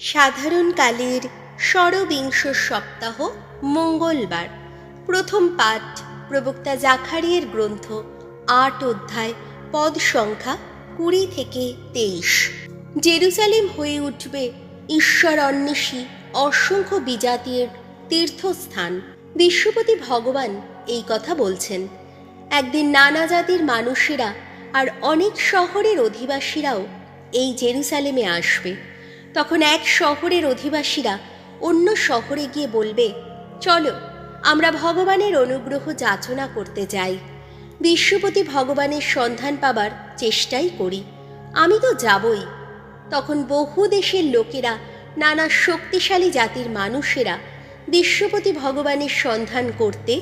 সাধারণকালের ষড়বিংশ সপ্তাহ মঙ্গলবার। প্রথম পাঠ প্রবক্তা জাখারিয়ের গ্রন্থ, আট অধ্যায়, পদ সংখ্যা কুড়ি থেকে তেইশ। জেরুজালেম হয়ে উঠবে ঈশ্বর অন্বেষী অসংখ্য বিজাতির তীর্থস্থান। বিশ্বপতি ভগবান এই কথা বলছেন। একদিন নানা জাতির মানুষেরা আর অনেক শহরের অধিবাসীরাও এই জেরুসালেমে আসবে। তখন এক শহরের অধিবাসীরা অন্য শহরে গিয়ে বলবে, চলো, আমরা ভগবানের অনুগ্রহ যাচনা করতে যাই। বিশ্বপতি ভগবানের সন্ধান পাবার চেষ্টাই করি। আমি তো যাবই। তখন বহু দেশের লোকেরা, নানা শক্তিশালী জাতির মানুষেরা বিশ্বপতি ভগবানের সন্ধান করতে,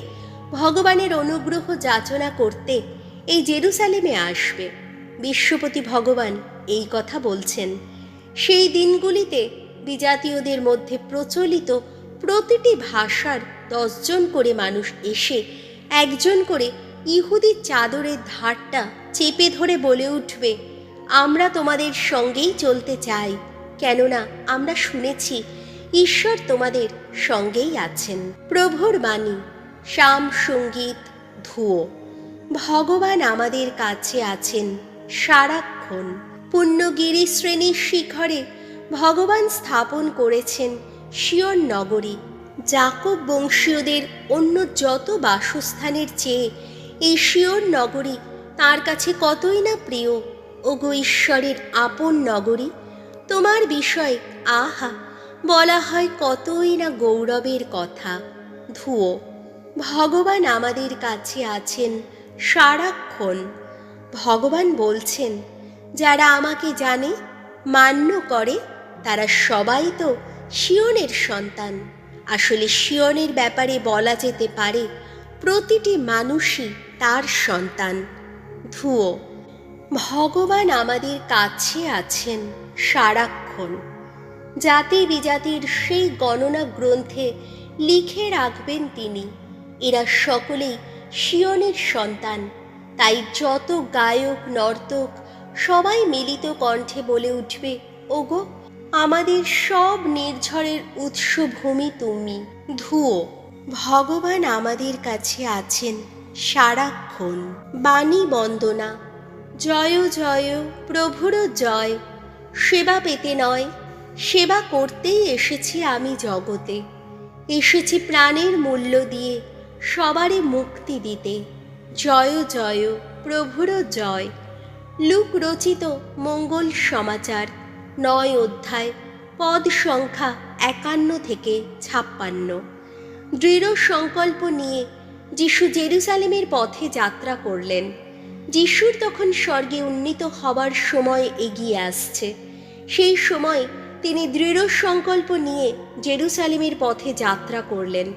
ভগবানের অনুগ্রহ যাচনা করতে এই জেরুসালেমে আসবে। বিশ্বপতি ভগবান এই কথা বলছেন। সেই দিনগুলিতে বিজাতীয়দের মধ্যে প্রচলিত প্রতিটি ভাষার দশজন করে মানুষ এসে একজন করে ইহুদির চাদরের ধারটা চেপে ধরে বলে উঠবে, আমরা তোমাদের সঙ্গেই চলতে চাই, কেননা আমরা শুনেছি ঈশ্বর তোমাদের সঙ্গেই আছেন। প্রভুর বাণী শাম সংগীত, ধুয়ো। ভগবান আমাদের কাছে আছেন সারাক্ষণ। পুণ্যগিরি শ্রেণির শিখরে ভগবান স্থাপন করেছেন শিয়ন নগরী। জাকব বংশীয়দের অন্য যত বাসস্থানের চেয়ে এই শিয়ন নগরী তার কাছে কতই না প্রিয়। ওগো ঈশ্বরের আপন নগরী, তোমার বিষয় আহা, বলা হয় কতই না গৌরবের কথা। ধুয়ো ভগবান আমাদের কাছে আছেন সারাক্ষণ। ভগবান বলছেন যারা আমাকে জানে, মান্য করে, তারা সবাই তো শিয়নের সন্তান। আসলে শিয়নের ব্যাপারে বলা যেতে পারে, প্রতিটি মানুষই তার সন্তান। ধুয়ো ভগবান আমাদের কাছে আছেন সারাক্ষণ। জাতি বিজাতির সেই গণনা গ্রন্থে লিখে রাখবেন তিনি, এরা সকলেই শিয়নের সন্তান, তাই যত গায়ক, নর্তক সবাই মিলিত কণ্ঠে বলে উঠবে, ওগো, আমাদের সব নির্ঝরের উৎসভূমি তুমি। ধুয়ো ভগবান আমাদের কাছে আছেন, সারাক্ষণ। বাণী বন্দনা। জয় জয়, প্রভুর জয়। সেবা পেতে নয়, সেবা করতেই এসেছি আমি জগতে। এসেছি প্রাণের মূল্য দিয়ে সবারই মুক্তি দিতে। জয় জয়, প্রভুর জয়। লুক রচিত মঙ্গল সমাচার, নয় অধ্যায়, পদ সংখ্যা একান্ন থেকে ছাপ্পান্ন। দৃঢ় সংকল্প নিয়ে যিশু জেরুসালেমের পথে যাত্রা করলেন। যিশুর তখন স্বর্গে উন্নীত হবার সময় এগিয়ে আসছে। সেই সময় তিনি দৃঢ় সংকল্প নিয়ে জেরুসালেমের পথে যাত্রা করলেন।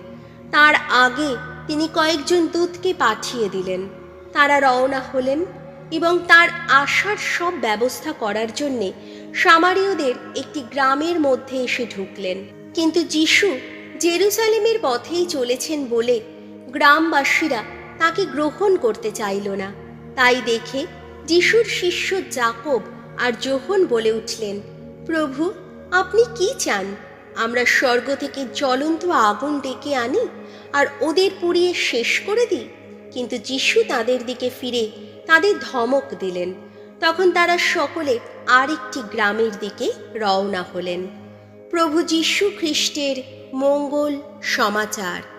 তার আগে তিনি কয়েকজন দূতকে পাঠিয়ে দিলেন। তারা রওনা হলেন এবং তার আসার সব ব্যবস্থা করার জন্যে সামারীয়দের একটি গ্রামের মধ্যে এসে ঢুকলেন। কিন্তু যিশু জেরুসালেমের পথেই চলেছেন বলে গ্রামবাসীরা তাকে গ্রহণ করতে চাইল না। তাই দেখে যিশুর শিষ্য জাকব আর যোহন বলে উঠলেন, প্রভু, আপনি কি চান? আমরা স্বর্গ থেকে জ্বলন্ত আগুন ডেকে আনি আর ওদের পুড়িয়ে শেষ করে দিই? কিন্তু যিশু তাদের দিকে ফিরে তাদের ধমক দিলেন। তখন তারা সকলে আরেকটি গ্রামের দিকে রওনা হলেন। প্রভু যীশু খ্রিস্টের মঙ্গল সমাচার।